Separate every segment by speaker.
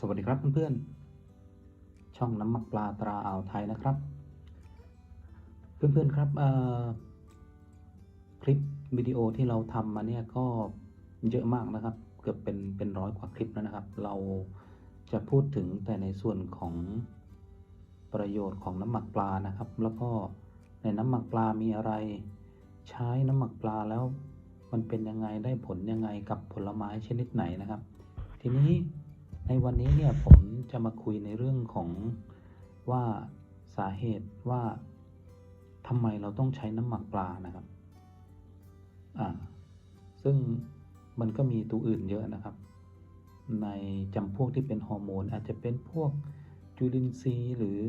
Speaker 1: สวัสดีครับเพื่อนๆ ช่องน้ำหมักปลาตราอ่าวไทยนะครับ เพื่อนๆครับคลิปวิดีโอที่เราทำมาเนี่ยก็เยอะมากนะครับ เกือบเป็นเป็นร้อยกว่าคลิปแล้วนะครับ เราจะพูดถึงแต่ในส่วนของประโยชน์ของน้ำหมักปลานะครับ แล้วก็ในน้ำหมักปลามีอะไร ใช้น้ำหมักปลาแล้วมันเป็นยังไงได้ผลยังไงกับผลไม้ชนิดไหนนะครับ ทีนี้ ในวันนี้เนี่ยผมจะมาคุยในเรื่องของว่าสาเหตุว่าทำไมเราต้องใช้น้ำหมักปลานะครับ อ่า ซึ่งมันก็มีตัวอื่นเยอะนะครับ ในจำพวกที่เป็นฮอร์โมน อาจจะเป็นพวกจุลินทรีย์หรือ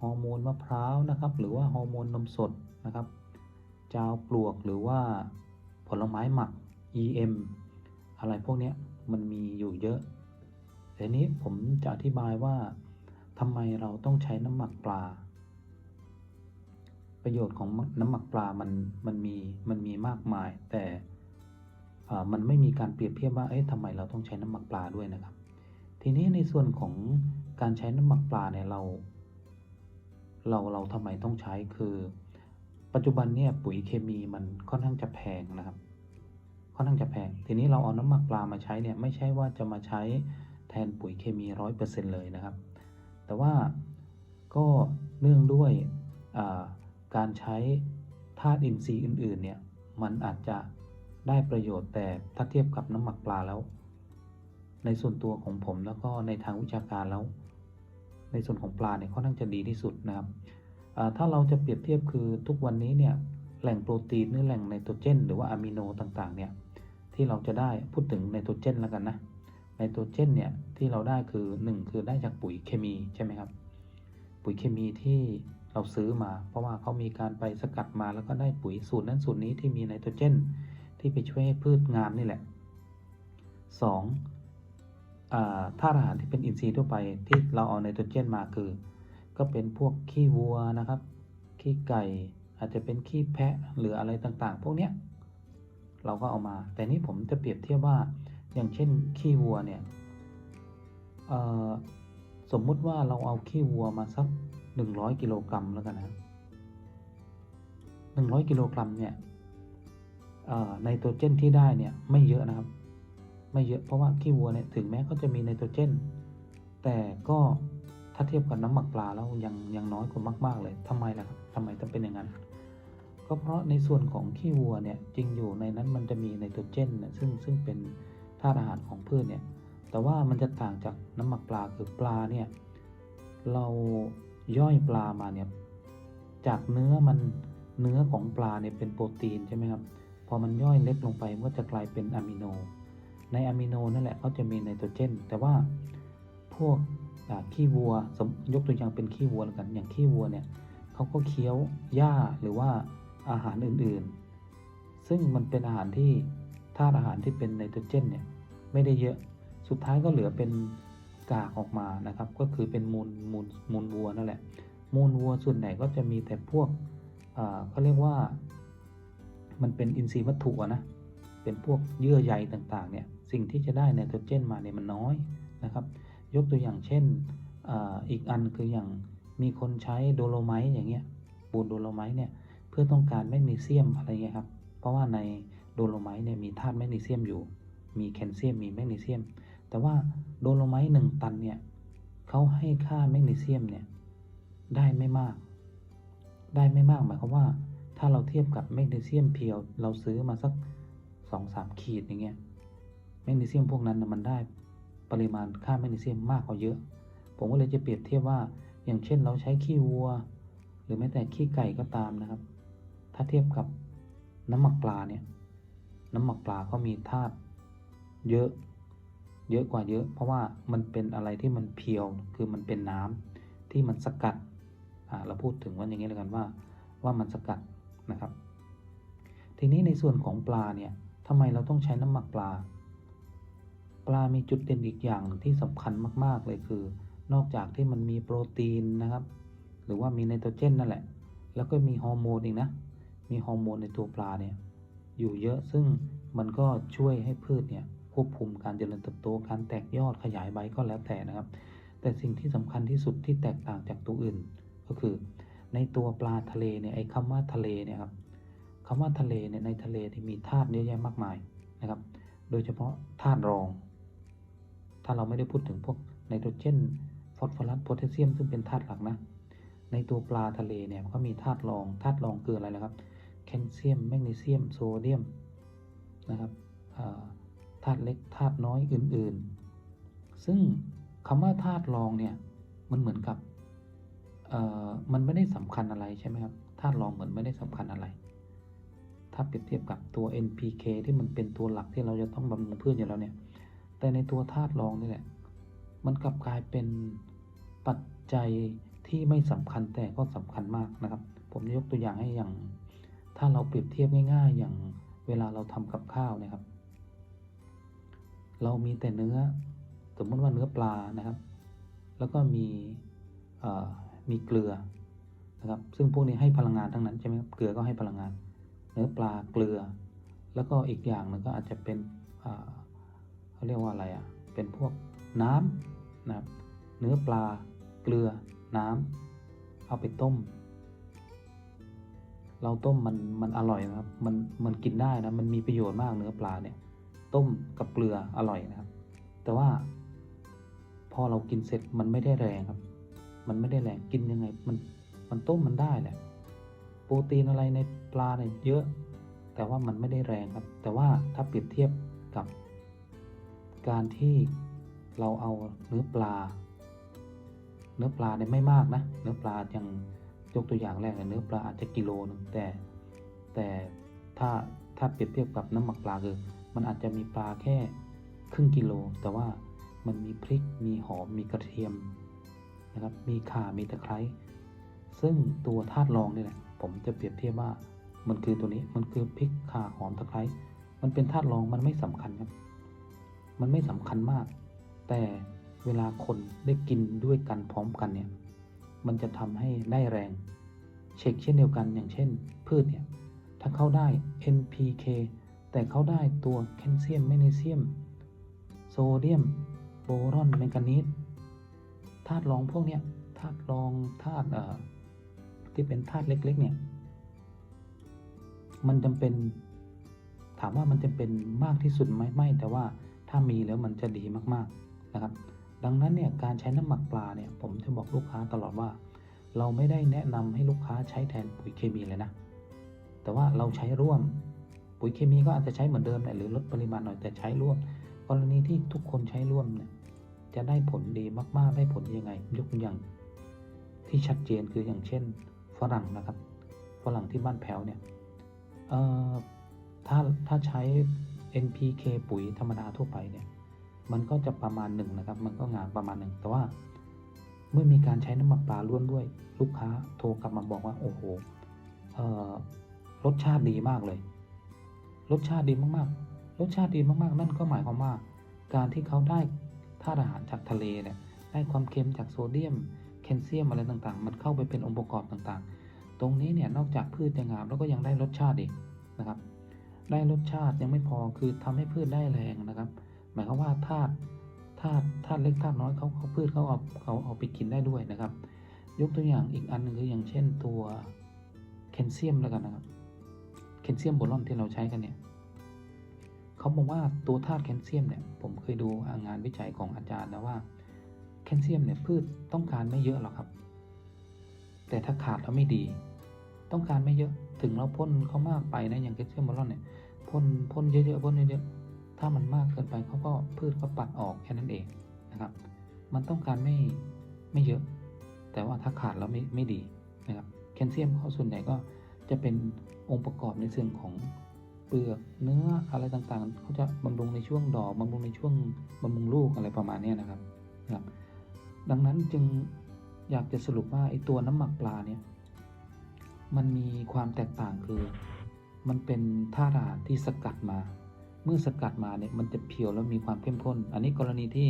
Speaker 1: ฮอร์โมนมะพร้าวนะครับ หรือว่าฮอร์โมนนมสดนะครับ จาวปลวกหรือว่าผลไม้หมัก EM อะไรพวกนี้มันมีอยู่เยอะ ทีนี้ผมจะอธิบายว่าทำไมเราต้องใช้น้ำหมักปลา ประโยชน์ของน้ำหมักปลามันมันมีมันมีมากมาย แต่มันไม่มีการเปรียบเทียบว่าเอ๊ะทำไมเราต้องใช้น้ำหมักปลาด้วยนะครับ ทีนี้ในส่วนของการใช้น้ำหมักปลาเนี่ยเรา เราเราทำไมต้องใช้คือ ปัจจุบันเนี่ยปุ๋ยเคมีมันค่อนข้างจะแพงนะครับ ค่อนข้างจะแพง ทีนี้เราเอาน้ำหมักปลามาใช้เนี่ยไม่ใช่ว่าจะมาใช้ แทนปุ๋ยเคมีร้อยเปอร์เซ็นเลยนะครับ แต่ว่าก็เนื่องด้วยการใช้ธาตุอินทรีย์อื่นๆเนี่ยมันอาจจะได้ประโยชน์แต่ถ้าเทียบกับน้ำหมักปลาแล้ว ในส่วนตัวของผมแล้วก็ในทางวิชาการแล้ว ในส่วนของปลาเนี่ยค่อนข้างจะดีที่สุดนะครับถ้าเราจะเปรียบเทียบคือทุกวันนี้เนี่ยแหล่งโปรตีนหรือแหล่งไนโตรเจน หรือว่าอะมิโนต่างๆเนี่ยที่เราจะได้พูดถึงไนโตรเจนแล้วกันนะ ไนโตรเจนเนี่ยที่เราได้คือ 1 คือได้จากปุ๋ยเคมีใช่ไหมครับ ปุ๋ยเคมีที่เราซื้อมา เพราะว่าเขามีการไปสกัดมาแล้วก็ได้ปุ๋ยสูตรนั้นสูตรนี้ที่มีไนโตรเจน ที่ไปช่วยให้พืชงามนี่แหละ 2. อ่าธาตุอาหารที่เป็นอินทรีย์ทั่วไปที่เราเอาไนโตรเจนมาคือ ก็เป็นพวกขี้วัวนะครับ ขี้ไก่อาจจะเป็นขี้แพะหรืออะไรต่างๆ พวกเนี้ยเราก็เอามา แต่นี้ผมจะเปรียบเทียบว่า อย่างเช่นขี้วัวเนี่ยสมมุติว่าเราเอาขี้วัวมาสักหนึ่งร้อยกิโลกรัมแล้วกันนะหนึ่งร้อยกิโลกรัมเนี่ยเอ่อไนโตรเจนที่ได้เนี่ยไม่เยอะนะครับ ไม่เยอะเพราะว่าขี้วัวเนี่ยถึงแม้เขาจะมีไนโตรเจน แต่ก็ถ้าเทียบกับน้ำหมักปลาแล้วยังยังน้อยกว่ามาก ๆ เลยทำไมล่ะครับทำไมต้องเป็นอย่างนั้น ก็เพราะในส่วนของขี้วัวเนี่ยจริงอยู่ในนั้นมันจะมีไนโตรเจนเนี่ยซึ่งซึ่งเป็น ธาตุอาหารของพืชเนี่ย แต่ว่ามันจะต่างจากน้ำหมักปลาคือปลาเนี่ย เราย่อยปลามาเนี่ย จากเนื้อมันเนื้อของปลาเนี่ยเป็นโปรตีนใช่ไหมครับ พอมันย่อยเล็กลงไปมันก็จะกลายเป็นอะมิโน ในอะมิโนนั่นแหละเขาจะมีไนโตรเจน แต่ว่าพวกขี้วัวสมยกตัวอย่างเป็นขี้วัวแล้วกัน อย่างขี้วัวเนี่ยเขาก็เคี้ยวหญ้าหรือว่าอาหารอื่นๆ ซึ่งมันเป็นอาหารที่ ธาตุอาหารที่เป็นไนโตรเจนเนี่ยไม่ได้เยอะ สุดท้ายก็เหลือเป็นกากออกมานะครับ ก็คือเป็นมูลมูลมูลวัวนั่นแหละ มูลวัวส่วนไหนก็จะมีแต่พวกเขาเรียกว่า มันเป็นอินทรีย์วัตถุนะ เป็นพวกเยื่อใยต่างๆเนี่ย สิ่งที่จะได้ไนโตรเจนมาเนี่ยมันน้อยนะครับ ยกตัวอย่างเช่นออีกอันคืออย่างมีคนใช้โดโลไมต์อย่างเงี้ยปูนโดโลไมต์เนี่ยเพื่อต้องการแมกนีเซียมอะไรเงี้ยครับ เพราะว่าใน โดโลไมต์เนี่ยมีธาตุแมกนีเซียมอยู่ มีแคลเซียม มีแมกนีเซียม แต่ว่าโดโลไมต์หนึ่งตันเนี่ยเขาให้ค่าแมกนีเซียมเนี่ยได้ไม่มาก ได้ไม่มากหมายความว่า ถ้าเราเทียบกับแมกนีเซียมเพียว เราซื้อมาสักสองสามขีดอย่างเงี้ย แมกนีเซียมพวกนั้นมันได้ปริมาณค่าแมกนีเซียมมากกว่าเยอะ ผมก็เลยจะเปรียบเทียบว่า อย่างเช่นเราใช้ขี้วัว หรือแม้แต่ขี้ไก่ก็ตามนะครับ ถ้าเทียบกับน้ำหมักปลาเนี่ย น้ำหมักปลาก็มีธาตุเยอะ เยอะกว่าเยอะ เพราะว่ามันเป็นอะไรที่มันเพียว คือมันเป็นน้ำที่มันสกัดเราพูดถึงว่าอย่างนี้แล้วกันว่า ว่ามันสกัดนะครับ ทีนี้ในส่วนของปลาเนี่ยทำไมเราต้องใช้น้ำหมักปลา ปลามีจุดเด่นอีกอย่างหนึ่งที่สำคัญมาก ๆ เลยคือ นอกจากที่มันมีโปรตีนนะครับ หรือว่ามีไนโตรเจนนั่นแหละ แล้วก็มีฮอร์โมนอีกนะ มีฮอร์โมนในตัวปลาเนี่ย อยู่เยอะซึ่งมันก็ช่วยให้พืชเนี่ยควบคุมการเจริญเติบโตการแตกยอดขยายใบก็แล้วแต่นะครับ แต่สิ่งที่สำคัญที่สุดที่แตกต่างจากตัวอื่น ก็คือ ในตัวปลาทะเลเนี่ยไอ้คำว่าทะเลเนี่ยครับคำว่าทะเลเนี่ยในทะเลที่มีธาตุเยอะแยะมากมายนะครับ โดยเฉพาะธาตุรอง ถ้าเราไม่ได้พูดถึงพวกไนโตรเจนฟอสฟอรัสโพแทสเซียมซึ่งเป็นธาตุหลักนะ ในตัวปลาทะเลเนี่ยมันก็มีธาตุรองธาตุรองคืออะไรนะครับ แคลเซียม แมกนีเซียม โซเดียมนะครับธาตุเล็กธาตุน้อยอื่นๆ ซึ่งคำว่าธาตุรองเนี่ยมันเหมือนกับมันไม่ได้สำคัญอะไรใช่ไหมครับธาตุรองเหมือนไม่ได้สำคัญอะไร ถ้าเปรียบเทียบกับตัว NPK ที่มันเป็นตัวหลักที่เราจะต้องบำรุงพืชอยู่แล้วเนี่ย แต่ในตัวธาตุรองนี่แหละ มันกลับกลายเป็นปัจจัยที่ไม่สำคัญแต่ก็สำคัญมากนะครับ ผมยกตัวอย่างให้อย่าง ถ้าเราเปรียบเทียบง่ายๆ อย่างเวลาเราทำกับข้าวนะครับ เรามีแต่เนื้อ สมมติว่าเนื้อปลานะครับ แล้วก็มีมีเกลือนะครับ ซึ่งพวกนี้ให้พลังงานทั้งนั้นใช่ไหมครับเกลือก็ให้พลังงาน เนื้อปลาเกลือ แล้วก็อีกอย่างหนึ่งก็อาจจะเป็นเขาเรียกว่าอะไรอะ เป็นพวกน้ำนะครับ เนื้อปลาเกลือน้ำเอาไปต้ม เราต้มมันมันอร่อยนะครับ มันมันกินได้นะ มันมีประโยชน์มากเนื้อปลาเนี่ย ต้มกับเกลืออร่อยนะครับ แต่ว่า พอเรากินเสร็จมันไม่ได้แรงครับ มันไม่ได้แรงกินยังไง มันมันต้มมันได้แหละ โปรตีนอะไรในปลาเนี่ยเยอะ แต่ว่ามันไม่ได้แรงครับ แต่ว่าถ้าเปรียบเทียบกับ การที่เราเอาเนื้อปลา เนื้อปลาเนี่ยไม่มากนะ เนื้อปลาอย่าง ยกตัวอย่างแรกเนื้อปลาอาจจะกิโลนึงแต่ แต่ถ้าถ้าเปรียบเทียบกับน้ำหมักปลาคือมันอาจจะมีปลาแค่ครึ่งกิโล แต่ว่ามันมีพริกมีหอมมีกระเทียมนะครับมีข่ามีตะไคร้ซึ่งตัวธาตุรองนี่แหละผมจะเปรียบเทียบว่ามันคือตัวนี้มันคือพริกข่าหอมตะไคร้มันเป็นธาตุรองมันไม่สำคัญครับ มันไม่สำคัญมาก แต่เวลาคนได้กินด้วยกันพร้อมกันเนี่ย มันจะทำให้ได้แรง เช็คเช่นเดียวกันอย่างเช่น พืชเนี่ย ถ้าเขาได้ NPK แต่เขาได้ตัวแคลเซียมแมกนีเซียม โซเดียมโบรอนแมงกานีสธาตุรองพวกเนี้ยธาตุรองธาตุที่เป็นธาตุเล็ก ๆ เนี่ย มันจำเป็น ถามว่ามันจะเป็นมากที่สุดไหมไม่ แต่ว่าถ้ามีแล้วมันจะดีมาก ๆนะครับ ดังนั้นเนี่ยการใช้น้ำหมักปลาเนี่ยผมจะบอกลูกค้าตลอดว่า เราไม่ได้แนะนำให้ลูกค้าใช้แทนปุ๋ยเคมีเลยนะ แต่ว่าเราใช้ร่วม ปุ๋ยเคมีก็อาจจะใช้เหมือนเดิมแหละหรือลดปริมาณหน่อยแต่ใช้ร่วม กรณีที่ทุกคนใช้ร่วมเนี่ยจะได้ผลดีมากๆได้ผลยังไง ยกตัวอย่าง ที่ชัดเจนคืออย่างเช่นฝรั่งนะครับฝรั่งที่บ้านแพ้วเนี่ยถ้าถ้าใช้ NPK ปุ๋ยธรรมดาทั่วไปเนี่ย มันก็จะประมาณหนึ่งนะครับ มันก็งานประมาณหนึ่งแต่ว่า เมื่อมีการใช้น้ำหมักปลาร่วมด้วย ลูกค้าโทรกลับมาบอกว่าโอ้โหรสชาติดีมากเลย รสชาติดีมากๆ รสชาติดีมากๆ นั่นก็หมายความว่า การที่เขาได้ธาตุอาหารจากทะเลเนี่ยได้ความเค็มจากโซเดียม แคลเซียมอะไรต่างๆ มันเข้าไปเป็นองค์ประกอบต่างๆ ตรงนี้เนี่ยนอกจากพืชจะงามแล้วก็ยังได้รสชาติอีกนะครับ ได้รสชาติยังไม่พอคือทำให้พืชได้แรงนะครับ มายความว่าธาตุธาตุธาตุเล็กธาตุน้อยเขาเขาพืชเขาเอาเขาเอาไปกินได้ด้วยนะครับ ยกตัวอย่างอีกอันหนึงคืออย่างเช่นตัวแคลเซียมแล้วกันนะครับแคลเซียมโบรอนที่เราใช้กันเนี่ยเขาบอกว่าตัวธาตุแคลเซียมเนี่ยผมเคยดูงานวิจัยของอาจารย์นะว่าแคลเซียมเนี่ยพืชต้องการไม่เยอะหรอกครับ แต่ถ้าขาดแล้วไม่ดี ต้องการไม่เยอะถึงเราพ่นเขามากไปนะอย่างแคลเซียมโบรอนเนี่ยพ่นพ่นเยอะๆพ่นเยอะๆ ถ้ามันมากเกินไปเขาก็พืชก็ปัดออกแค่นั้นเองนะครับ มันต้องการไม่ไม่เยอะ แต่ว่าถ้าขาดแล้วไม่ไม่ดีนะครับแคลเซียมเขาส่วนใหญ่ก็จะเป็นองค์ประกอบในเชิงของเปลือกเนื้ออะไรต่างๆเขาจะบำรุงในช่วงดอกบำรุงในช่วงบำรุงลูกอะไรประมาณนี้นะครับนะครับ ดังนั้นจึงอยากจะสรุปว่าไอ้ตัวน้ำหมักปลาเนี่ยมันมีความแตกต่างคือ มันเป็นธาตุอาหาที่สกัดมา เมื่อสกัดมาเนี่ยมันจะเพียวแล้วมีความเข้มข้น อันนี้กรณีที่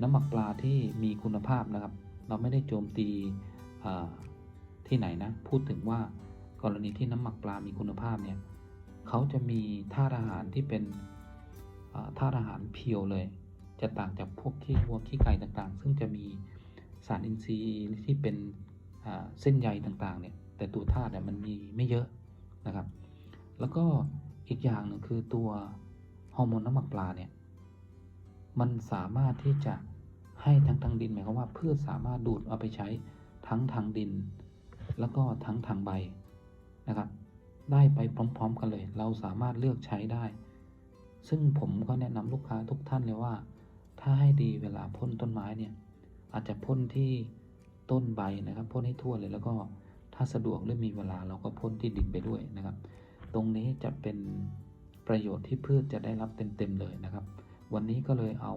Speaker 1: น้ำหมักปลาที่มีคุณภาพนะครับ เราไม่ได้โจมตีที่ไหนนะ พูดถึงว่ากรณีที่น้ำหมักปลามีคุณภาพเนี่ยเขาจะมีธาตุอาหารที่เป็นอ่าธาตุอาหารเพียวเลย จะต่างจากพวกขี้วัวขี้ไก่ต่างๆ ซึ่งจะมีสารอินทรีย์ที่เป็นเส้นใยต่างๆเนี่ยแต่ตัวธาตุเนี่ยมันมีไม่เยอะนะครับ แล้วก็อีกอย่างหนึ่งคือตัว ฮอร์โมนน้ำหมักปลาเนี่ยมันสามารถที่จะให้ทั้งทางดินหมายความว่าพืชสามารถดูดเอาไปใช้ทั้งทางดิน แล้วก็ทั้งทางใบนะครับ ได้ไปพร้อม ๆ กันเลย เราสามารถเลือกใช้ได้ ซึ่งผมก็แนะนำลูกค้าทุกท่านเลยว่า ถ้าให้ดีเวลาพ่นต้นไม้เนี่ยอาจจะพ่นที่ต้นใบนะครับพ่นให้ทั่วเลยแล้วก็ถ้าสะดวกหรือมีเวลาเราก็พ่นที่ดินไปด้วยนะครับ ตรงนี้จะเป็น ประโยชน์ที่พืชจะได้รับเต็มๆเลยนะครับ วันนี้ก็เลยเอา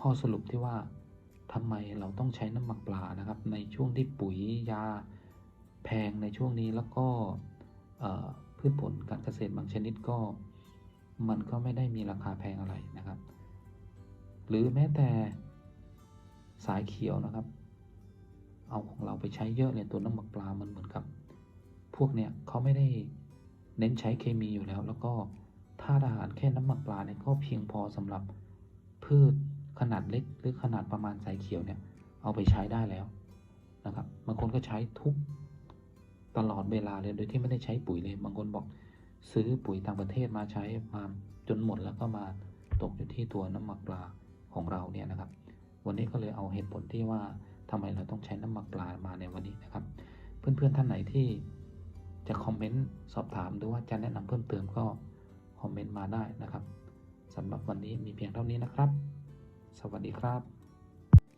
Speaker 1: ข้อสรุปที่ว่าทำไมเราต้องใช้น้ำหมักปลานะครับ ในช่วงที่ปุ๋ยยาแพงในช่วงนี้แล้วก็พืชผลการเกษตรบางชนิดก็มันก็ไม่ได้มีราคาแพงอะไรนะครับ หรือแม้แต่สายเขียวนะครับ เอาของเราไปใช้เยอะเลยตัวน้ำหมักปลามันเหมือนกับ พวกเนี้ยเขาไม่ได้ เน้นใช้เคมีอยู่แล้ว แล้วก็ธาตุอาหารแค่น้ำหมักปลาเนี่ยก็เพียงพอสำหรับพืชขนาดเล็กหรือขนาดประมาณสายเขียวเนี่ยเอาไปใช้ได้แล้วนะครับบางคนก็ใช้ทุกตลอดเวลาเลยโดยที่ไม่ได้ใช้ปุ๋ยเลย บางคนบอกซื้อปุ๋ยต่างประเทศมาใช้มาจนหมดแล้วก็มาตกอยู่ที่ตัวน้ำหมักปลาของเราเนี่ยนะครับ วันนี้ก็เลยเอาเหตุผลที่ว่าทำไมเราต้องใช้น้ำหมักปลามาในวันนี้นะครับ เพื่อนๆท่านไหนที่ จะคอมเมนต์สอบถามหรือว่าจะแนะนำเพิ่มเติมก็คอมเมนต์มาได้นะครับสำหรับวันนี้มีเพียงเท่านี้นะครับ สวัสดีครับ